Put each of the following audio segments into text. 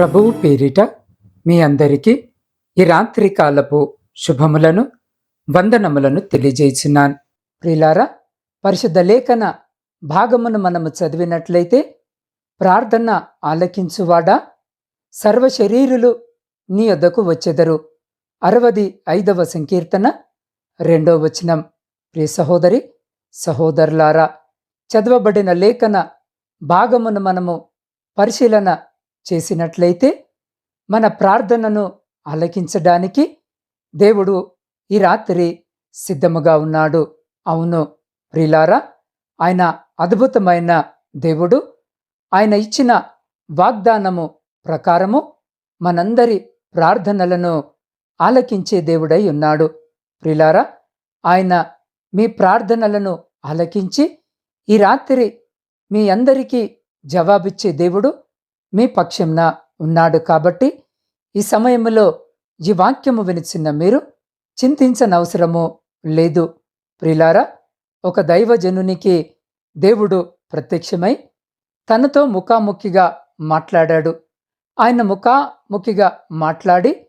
ప్రభువు పేరిట మీ అందరికీ ఈ రాత్రి కాలపు శుభములను వందనములను తెలియజేస్తున్నాను ప్రిలారా పరిశుద్ధ లేఖన భాగమును మనము చదివినట్లయితే ప్రార్థన ఆలకించువాడా? సర్వశరీరులు నీ వద్దకు వచ్చెదరు. అరవది ఐదవ సంకీర్తన రెండో వచనం. ప్రియ సహోదరి సహోదరులారా చదవబడిన లేఖన భాగమును మనము పరిశీలన చేసినట్లయితే మన ప్రార్థనను ఆలకించడానికి దేవుడు ఈ రాత్రి సిద్ధముగా ఉన్నాడు. అవును ప్రిలారా ఆయన అద్భుతమైన దేవుడు. ఆయన ఇచ్చిన వాగ్దానము ప్రకారము మనందరి ప్రార్థనలను ఆలకించే దేవుడై ఉన్నాడు. ప్రిలారా ఆయన మీ ప్రార్థనలను ఆలకించి ఈ రాత్రి మీ అందరికీ జవాబిచ్చే దేవుడు మీ పక్షంన ఉన్నాడు కాబట్టి ఈ సమయంలో ఈ వాక్యము వినిచిన్న మీరు చింతించనవసరము లేదు. ప్రిలారా ఒక దైవజనునికి దేవుడు ప్రత్యక్షమై తనతో ముఖాముఖిగా మాట్లాడాడు. ఆయన ముఖాముఖిగా మాట్లాడి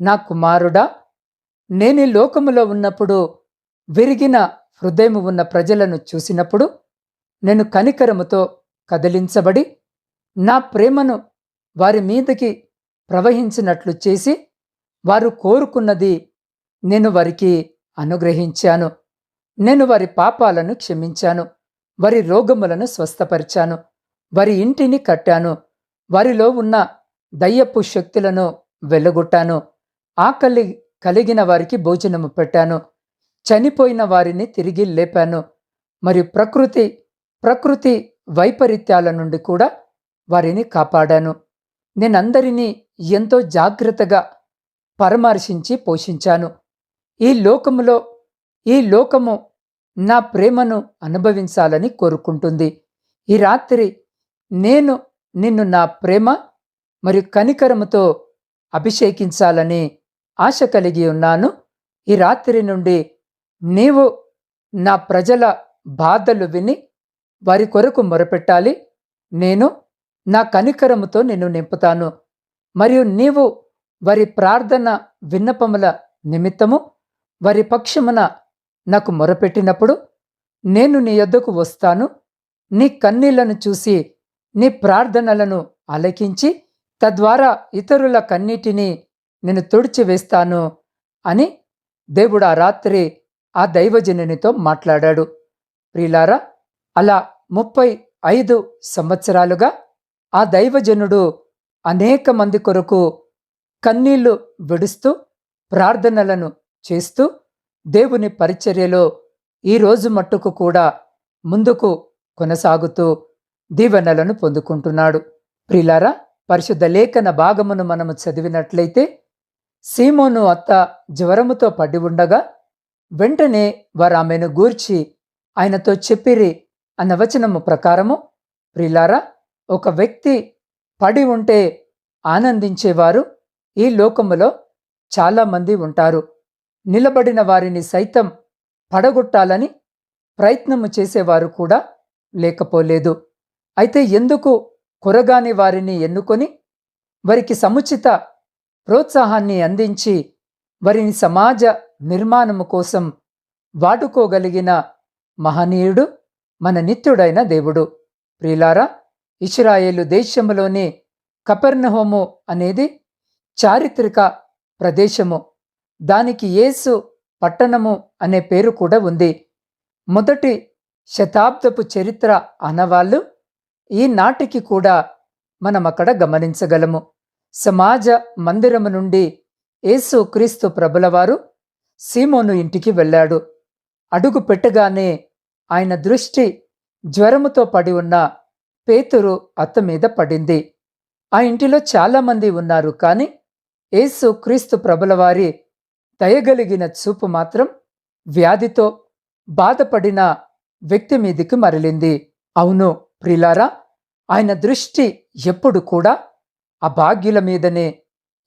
నా కుమారుడా నేను లోకములో ఉన్నప్పుడు విరిగిన హృదయము ఉన్న ప్రజలను చూసినప్పుడు నేను కనికరముతో కదిలించబడి నా ప్రేమను వారి మీదకి ప్రవహించినట్లు చేసి వారు కోరుకున్నది నేను వారికి అనుగ్రహించాను. నేను వారి పాపాలను క్షమించాను. వారి రోగములను స్వస్థపరిచాను. వారి ఇంటిని కట్టాను. వారిలో ఉన్న దయ్యపు శక్తులను వెళ్ళగొట్టాను ఆకలి కలిగిన వారికి భోజనము పెట్టాను. చనిపోయిన వారిని తిరిగి లేపాను. మరియు ప్రకృతి ప్రకృతి వైపరీత్యాల నుండి కూడా వారిని కాపాడాను. నేనందరినీ ఎంతో జాగ్రత్తగా పరామర్శించి పోషించాను. ఈ లోకములో ఈ లోకము నా ప్రేమను అనుభవించాలని కోరుకుంటుంది. ఈ రాత్రి నేను నిన్ను నా ప్రేమ మరియు కనికరముతో అభిషేకించాలని ఆశ కలిగి ఉన్నాను. ఈ రాత్రి నుండి నీవు నా ప్రజల బాధలు విని వారి కొరకు మొరపెట్టాలి. నేను నా కనికరముతో నిన్ను నింపుతాను. మరియు నీవు వారి ప్రార్థన విన్నపముల నిమిత్తము వారి పక్షమున నాకు మొరపెట్టినప్పుడు నేను నీ యొద్దకు వస్తాను. నీ కన్నీళ్ళను చూసి నీ ప్రార్థనలను ఆలకించి తద్వారా ఇతరుల కన్నీటిని నేను తుడిచివేస్తాను అని దేవుడు ఆ రాత్రి ఆ దైవజనునితో మాట్లాడాడు. ప్రిలారా అలా ముప్పై ఐదు సంవత్సరాలుగా ఆ దైవజనుడు అనేక మంది కొరకు కన్నీళ్ళు విడుస్తూ ప్రార్థనలను చేస్తూ దేవుని పరిచర్యలో ఈ రోజు మట్టుకు కూడా ముందుకు కొనసాగుతూ దీవెనలను పొందుకుంటున్నాడు. ప్రిలారా పరిశుద్ధ లేఖన భాగమును మనము చదివినట్లయితే సీమోను అత్త జ్వరముతో పడి ఉండగా వెంటనే వారు ఆమెను గూర్చి ఆయనతో చెప్పిరి అన్న వచనము ప్రకారము ప్రిలారా ఒక వ్యక్తి పడి ఉంటే ఆనందించేవారు ఈ లోకములో చాలామంది ఉంటారు. నిలబడిన వారిని సైతం పడగొట్టాలని ప్రయత్నము చేసేవారు కూడా లేకపోలేదు. అయితే ఎందుకు కొరగాని వారిని ఎన్నుకొని వారికి సముచిత ప్రోత్సాహాన్ని అందించి వారిని సమాజ నిర్మాణము కోసం వాడుకోగలిగిన మహనీయుడు మన నిత్యుడైన దేవుడు. ప్రిలారా ఇస్రాయేలు దేశములోని కపెర్నహోము అనేది చారిత్రక ప్రదేశము. దానికి యేసు పట్టణము అనే పేరు కూడా ఉంది. మొదటి శతాబ్దపు చరిత్ర అనవాళ్ళు ఈనాటికి కూడా మనం అక్కడ గమనించగలము. సమాజ మందిరము నుండి యేసు క్రీస్తు ప్రభులవారు సీమోను ఇంటికి వెళ్ళాడు. అడుగు పెట్టగానే ఆయన దృష్టి జ్వరముతో పడి ఉన్న పేతురు అత్త మీద పడింది. ఆ ఇంటిలో చాలామంది ఉన్నారు కానీ యేసు క్రీస్తు ప్రభులవారి దయగలిగిన చూపు మాత్రం వ్యాధితో బాధపడిన వ్యక్తి మీదికి మరలింది. అవును ప్రిలారా ఆయన దృష్టి ఎప్పుడు కూడా అభాగ్యుల మీదనే.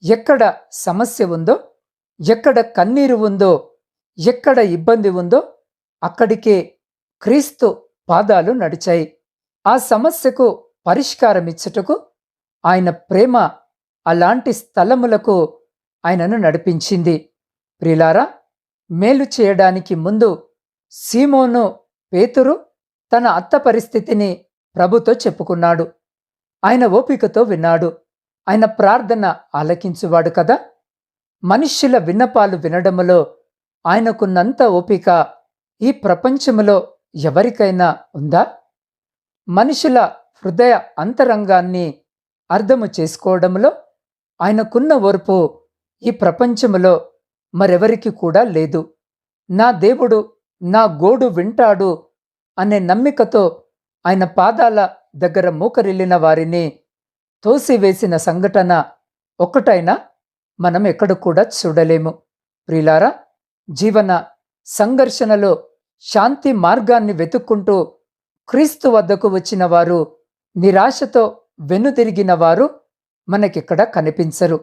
ఎక్కడ సమస్య ఉందో ఎక్కడ కన్నీరు ఉందో ఎక్కడ ఇబ్బంది ఉందో అక్కడికే క్రీస్తు పాదాలు నడిచాయి. ఆ సమస్యకు పరిష్కారమిచ్చుటకు ఆయన ప్రేమ అలాంటి స్థలములకు ఆయనను నడిపించింది. ప్రిలారా మేలు చేయడానికి ముందు సీమోను పేతురు తన అత్త పరిస్థితిని ప్రభుతో చెప్పుకున్నాడు. ఆయన ఓపికతో విన్నాడు. ఆయన ప్రార్థన ఆలకించువాడు కదా. మనుష్యుల విన్నపాలు వినడములో ఆయనకున్నంత ఓపిక ఈ ప్రపంచములో ఎవరికైనా ఉందా? మనుషుల హృదయ అంతరంగాన్ని అర్థము చేసుకోవడంలో ఆయనకున్న ఓర్పు ఈ ప్రపంచంలో మరెవరికి కూడా లేదు. నా దేవుడు నా గోడు వింటాడు అనే నమ్మికతో ఆయన పాదాల దగ్గర మూకరిల్లిన వారిని తోసివేసిన సంఘటన ఒక్కటైనా మనం ఎక్కడ కూడా చూడలేము. ప్రిలారా జీవన సంఘర్షణలో శాంతి మార్గాన్ని వెతుక్కుంటూ క్రీస్తు వద్దకు వచ్చిన వారు నిరాశతో వెనుతిరిగిన వారు మనకిక్కడ కనిపించరు.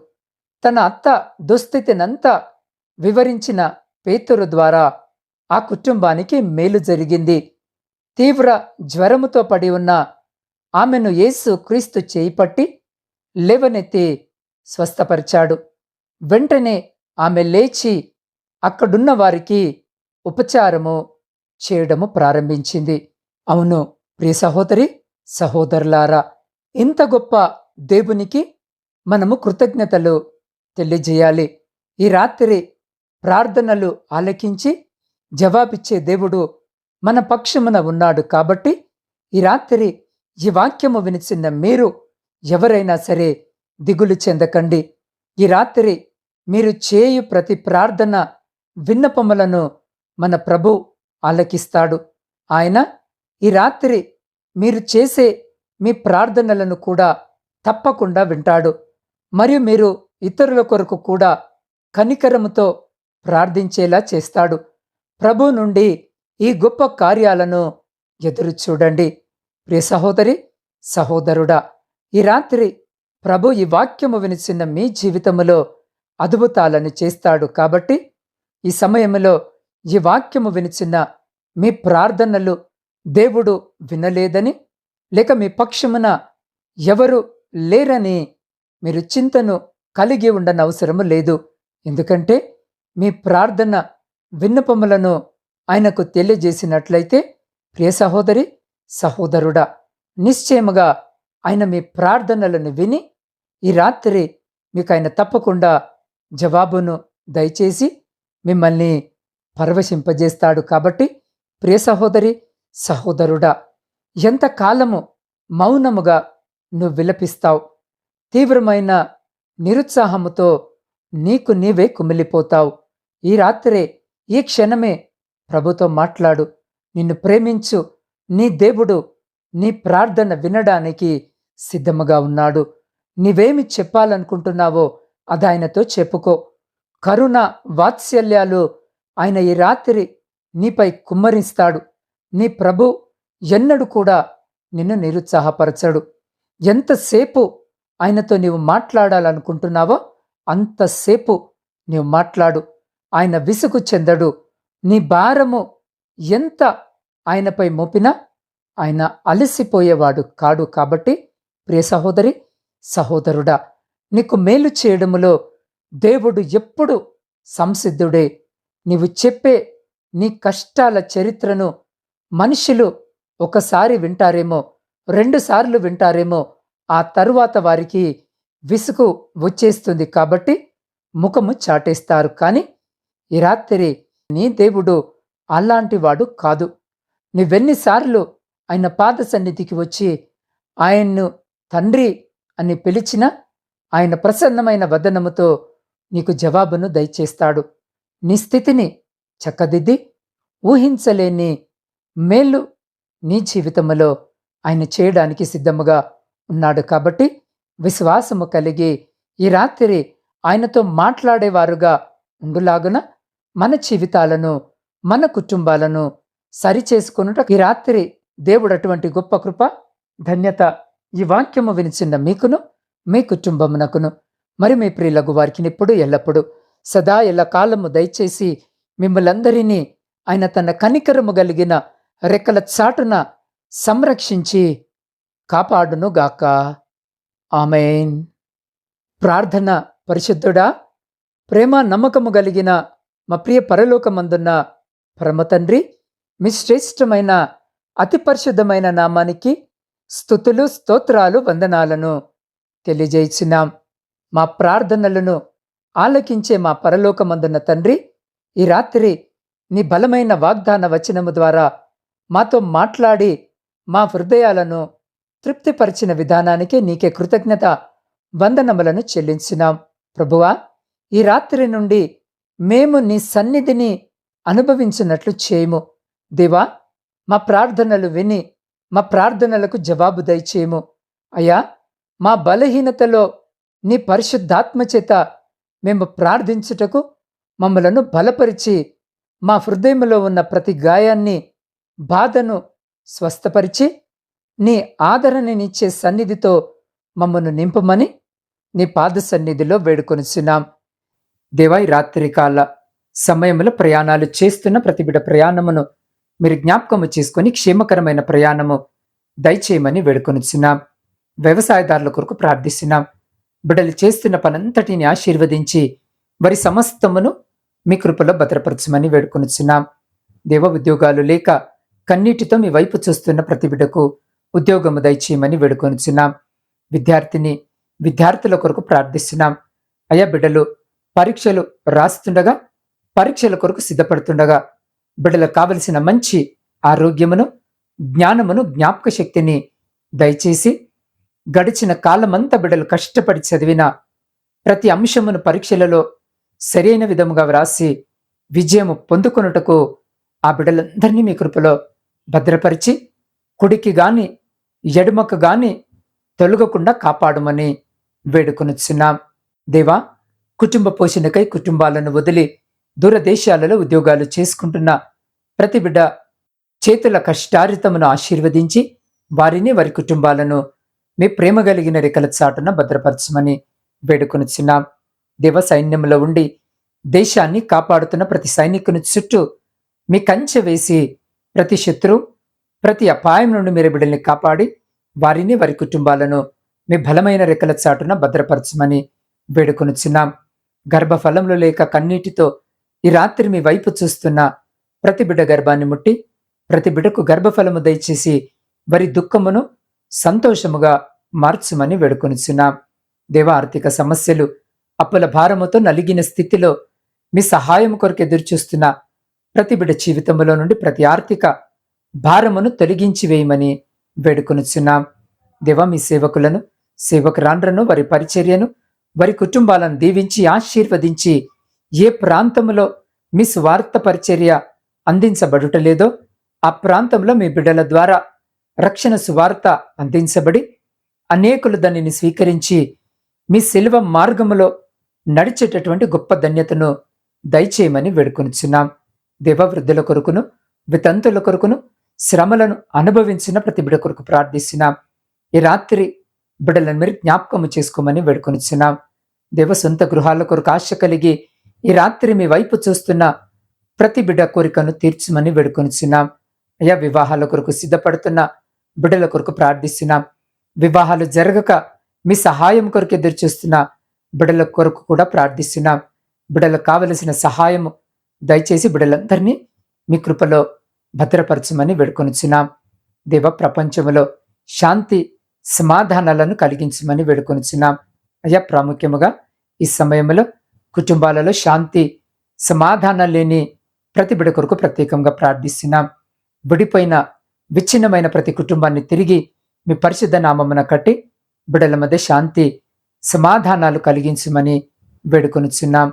తన అత్త దుస్థితినంతా వివరించిన పేతురు ద్వారా ఆ కుటుంబానికి మేలు జరిగింది. తీవ్ర జ్వరముతో పడి ఉన్న ఆమెను యేసు క్రీస్తు చేయిపట్టి లేవనెత్తి స్వస్థపరిచాడు. వెంటనే ఆమె లేచి అక్కడున్న వారికి ఉపచారము చేయడము ప్రారంభించింది. అవును ప్రియ సహోదరి సహోదరులారా ఇంత గొప్ప దేవునికి మనము కృతజ్ఞతలు తెలియజేయాలి. ఈ రాత్రి ప్రార్థనలు ఆలకించి జవాబిచ్చే దేవుడు మన పక్షమున ఉన్నాడు కాబట్టి ఈ రాత్రి ఈ వాక్యము వినిచిన మీరు ఎవరైనా సరే దిగులు చెందకండి. ఈ రాత్రి మీరు చేయు ప్రతి ప్రార్థన విన్నపములను మన ప్రభు ఆలకిస్తాడు. ఆయన ఈ రాత్రి మీరు చేసే మీ ప్రార్థనలను కూడా తప్పకుండా వింటాడు. మరియు మీరు ఇతరుల కొరకు కూడా కనికరముతో ప్రార్థించేలా చేస్తాడు. ప్రభు నుండి ఈ గొప్ప కార్యాలను ఎదురు చూడండి. ప్రియ సహోదరి సహోదరుడా ఈ రాత్రి ప్రభు ఈ వాక్యము వినిచిన మీ జీవితములో అద్భుతాలను చేస్తాడు. కాబట్టి ఈ సమయంలో ఈ వాక్యము వినిచిన మీ ప్రార్థనలు దేవుడు వినలేదని లేక మీ పక్షమున ఎవరు లేరని మీరు చింతను కలిగి ఉండనవసరము లేదు. ఎందుకంటే మీ ప్రార్థన విన్నపములను ఆయనకు తెలియజేసినట్లయితే ప్రియ సహోదరి సహోదరుడా నిశ్చయముగా ఆయన మీ ప్రార్థనలను విని ఈ రాత్రి మీకు ఆయన తప్పకుండా జవాబును దయచేసి మిమ్మల్ని పరవశింపజేస్తాడు. కాబట్టి ప్రియ సహోదరి సహోదరుడా ఎంతకాలము మౌనముగా నువ్వు విలపిస్తావు? తీవ్రమైన నిరుత్సాహముతో నీకు నీవే కుమిలిపోతావు. ఈ రాత్రే ఈ క్షణమే ప్రభుతో మాట్లాడు. నిన్ను ప్రేమించు నీ దేవుడు నీ ప్రార్థన వినడానికి సిద్ధముగా ఉన్నాడు. నీవేమి చెప్పాలనుకుంటున్నావో అది ఆయనతో చెప్పుకో. కరుణ వాత్సల్యాలు ఆయన ఈ రాత్రి నీపై కుమ్మరిస్తాడు. నీ ప్రభు ఎన్నడు కూడా నిన్ను నిరుత్సాహపరచడు. ఎంతసేపు ఆయనతో నీవు మాట్లాడాలనుకుంటున్నావో అంతసేపు నీవు మాట్లాడు. ఆయన విసుగు చెందడు. నీ భారము ఎంత ఆయనపై మోపినా ఆయన అలసిపోయేవాడు కాడు కాబట్టి ప్రియ సహోదరి సహోదరుడా నీకు మేలు చేయడములో దేవుడు ఎప్పుడు సంసిద్ధుడే. నీవు చెప్పే నీ కష్టాల చరిత్రను మనుషులు ఒకసారి వింటారేమో రెండుసార్లు వింటారేమో ఆ తరువాత వారికి విసుగు వచ్చేస్తుంది కాబట్టి ముఖము చాటేస్తారు. కానీ ఈ రాత్రి నీ దేవుడు అలాంటి వాడు కాదు. నువ్వెన్నిసార్లు ఆయన పాద సన్నిధికి వచ్చి ఆయన్ను తండ్రి అని పిలిచినా ఆయన ప్రసన్నమైన వదనముతో నీకు జవాబును దయచేస్తాడు. నీ స్థితిని చక్కదిద్ది ఊహించలేని మేల్లు నీ జీవితములో ఆయన చేయడానికి సిద్ధముగా ఉన్నాడు కాబట్టి విశ్వాసము కలిగి ఈ రాత్రి ఆయనతో మాట్లాడేవారుగా ఉండులాగున మన జీవితాలను మన కుటుంబాలను సరిచేసుకునుట ఈ రాత్రి దేవుడు అటువంటి గొప్ప కృప ధన్యత ఈ వాక్యము వినిచిన్న మీకును మీ కుటుంబమునకును మరి మీ ప్రియులకు వారికి ఇప్పుడు ఎల్లప్పుడూ సదా ఎల్ల కాలము దయచేసి మిమ్మలందరినీ ఆయన తన కనికరము కలిగిన రెక్కల చాటున సంరక్షించి కాపాడునుగాక ఆమెన్. ప్రార్థన పరిశుద్ధుడా ప్రేమ నమ్మకము కలిగిన మా ప్రియ పరలోకమందున్న పరమతండ్రి మీ శ్రేష్టమైన అతి పరిశుద్ధమైన నామానికి స్థుతులు స్తోత్రాలు వందనాలను తెలియజేసినాం మా ప్రార్థనలను ఆలకించే మా పరలోకమందున్న తండ్రి ఈ రాత్రి నీ బలమైన వాగ్దాన వచనము ద్వారా మాతో మాట్లాడి మా హృదయాలను తృప్తిపరిచిన విధానానికి నీకే కృతజ్ఞత వందనములను చెల్లించినాం. ప్రభువా ఈ రాత్రి నుండి మేము నీ సన్నిధిని అనుభవించినట్లు చేయము. దేవా మా ప్రార్థనలు విని మా ప్రార్థనలకు జవాబు దయచేయము. అయ్యా మా బలహీనతలో నీ పరిశుద్ధాత్మ చేత మేము ప్రార్థించుటకు మమ్మలను బలపరిచి మా హృదయంలో ఉన్న ప్రతి గాయాన్ని బాధను స్వస్థపరిచి నీ ఆదరణనిచ్చే సన్నిధితో మమ్మను నింపమని నీ పాద సన్నిధిలో వేడుకొనిచున్నాం. దేవాయి రాత్రికాల సమయంలో ప్రయాణాలు చేస్తున్న ప్రతి బిడ ప్రయాణమును మీరు జ్ఞాపకము చేసుకొని క్షేమకరమైన ప్రయాణము దయచేయమని వేడుకొనిచున్నాం. వ్యవసాయదారుల కొరకు ప్రార్థిస్తున్నాం. బిడలు చేస్తున్న పనంతటిని ఆశీర్వదించి వారి సమస్తమును మీ కృపలో భద్రపరచమని వేడుకొనిచున్నాం. దేవ ఉద్యోగాలు లేక కన్నీటితో మీ వైపు చూస్తున్న ప్రతి బిడ్డకు ఉద్యోగము దయచేయమని వేడుకొనిచున్నాం. విద్యార్థిని విద్యార్థుల కొరకు ప్రార్థిస్తున్నాం. అయ్యా బిడ్డలు పరీక్షలు రాస్తుండగా పరీక్షల కొరకు సిద్ధపడుతుండగా బిడ్డలకు కావలసిన మంచి ఆరోగ్యమును జ్ఞానమును జ్ఞాపక శక్తిని దయచేసి గడిచిన కాలమంతా బిడ్డలు కష్టపడి చదివిన ప్రతి అంశమును పరీక్షలలో సరైన విధముగా వ్రాసి విజయము పొందుకొనుటకు ఆ బిడ్డలందరినీ మీ కృపలో భద్రపరిచి కుడికి గాని ఎడుమకు గాని తొలగకుండా కాపాడమని వేడుకొనుచున్నాం. దేవా కుటుంబ పోషణకై కుటుంబాలను వదిలి దూరదేశాలలో ఉద్యోగాలు చేసుకుంటున్న ప్రతి బిడ్డ చేతుల కష్టారితమును ఆశీర్వదించి వారిని వారి కుటుంబాలను మీ ప్రేమ కలిగిన రెక్కల చాటున భద్రపరచమని వేడుకొనుచున్నాం. దేవ సైన్యంలో ఉండి దేశాన్ని కాపాడుతున్న ప్రతి సైనికుని చుట్టూ మీ కంచె వేసి ప్రతి శత్రు ప్రతి అపాయం నుండి మీరు బిడ్డల్ని కాపాడి వారిని వారి కుటుంబాలను మీ బలమైన రెక్కల చాటున భద్రపరచమని వేడుకొనుచున్నాం. గర్భఫలంలో లేక కన్నీటితో ఈ రాత్రి మీ వైపు చూస్తున్న ప్రతి బిడ్డ గర్భాన్ని ముట్టి ప్రతి బిడ్డకు గర్భఫలము దయచేసి వారి దుఃఖమును సంతోషముగా మార్చుమని వేడుకొనుచున్నాం. దేవ ఆర్థిక సమస్యలు అప్పుల భారముతో నలిగిన స్థితిలో మీ సహాయం కొరకు ఎదురుచూస్తున్న ప్రతి బిడ్డ జీవితంలో నుండి ప్రతి ఆర్థిక భారమును తొలగించి వేయమని వేడుకొనుచున్నాం. దేవ మీ సేవకులను సేవకురాండ్రను వారి పరిచర్యను వారి కుటుంబాలను దీవించి ఆశీర్వదించి ఏ ప్రాంతంలో మీ స్వార్థ పరిచర్య అందించబడుటలేదో ఆ ప్రాంతంలో మీ బిడ్డల ద్వారా రక్షణ సువార్త అందించబడి అనేకులు దానిని స్వీకరించి మీ శిల్వ మార్గములో నడిచేటటువంటి గొప్ప ధన్యతను దయచేయమని వేడుకొనిచున్నాం. దేవవృద్ధుల కొరకును వితంతుల కొరకును శ్రమలను అనుభవించిన ప్రతి బిడ కొరకు ప్రార్థిస్తున్నాం. ఈ రాత్రి బిడలను మీరు జ్ఞాపకము చేసుకోమని వేడుకొనిచ్చున్నాం దేవ సొంత గృహాల కొరకు ఆశ కలిగి ఈ రాత్రి మీ వైపు చూస్తున్న ప్రతి బిడ్డ కోరికను తీర్చమని వేడుకొనిచున్నాం. అయ్యా వివాహాల కొరకు సిద్ధపడుతున్న బిడ్డల కొరకు ప్రార్థిస్తున్నాం. వివాహాలు జరగక మీ సహాయం కొరకు ఎదురు చూస్తున్న బిడ్డల కొరకు కూడా ప్రార్థిస్తున్నాం. బిడ్డలకు కావలసిన సహాయము దయచేసి బిడ్డలందరినీ మీ కృపలో భద్రపరచమని వేడుకొనిచున్నాం. దేవ ప్రపంచంలో శాంతి సమాధానాలను కలిగించమని వేడుకొనిచున్నాం. అయ్యా ప్రాముఖ్యముగా ఈ సమయంలో కుటుంబాలలో శాంతి సమాధానం లేని ప్రతి బిడ కొరకు ప్రత్యేకంగా ప్రార్థిస్తున్నాం. విడిపోయిన విచ్ఛిన్నమైన ప్రతి కుటుంబాన్ని తిరిగి మీ పరిశుద్ధ నామమున కట్టి బిడల మధ్య శాంతి సమాధానాలు కలిగించమని వేడుకొనిచున్నాం.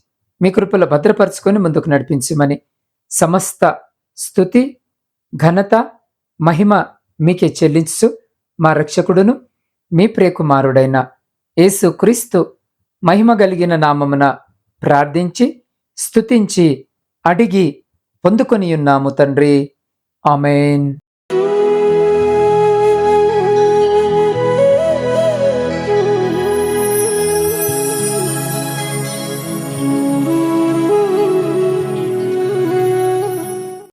మీ కృపలో భద్రపరుచుకొని ముందుకు నడిపించమని సమస్త స్థుతి ఘనత మహిమ మీకే చెల్లించు మా రక్షకుడును మీ ప్రియకుమారుడైన యేసు క్రీస్తు మహిమ కలిగిన నామమున ప్రార్థించి స్థుతించి అడిగి పొందుకొని ఉన్నాము తండ్రి. ఆమెన్.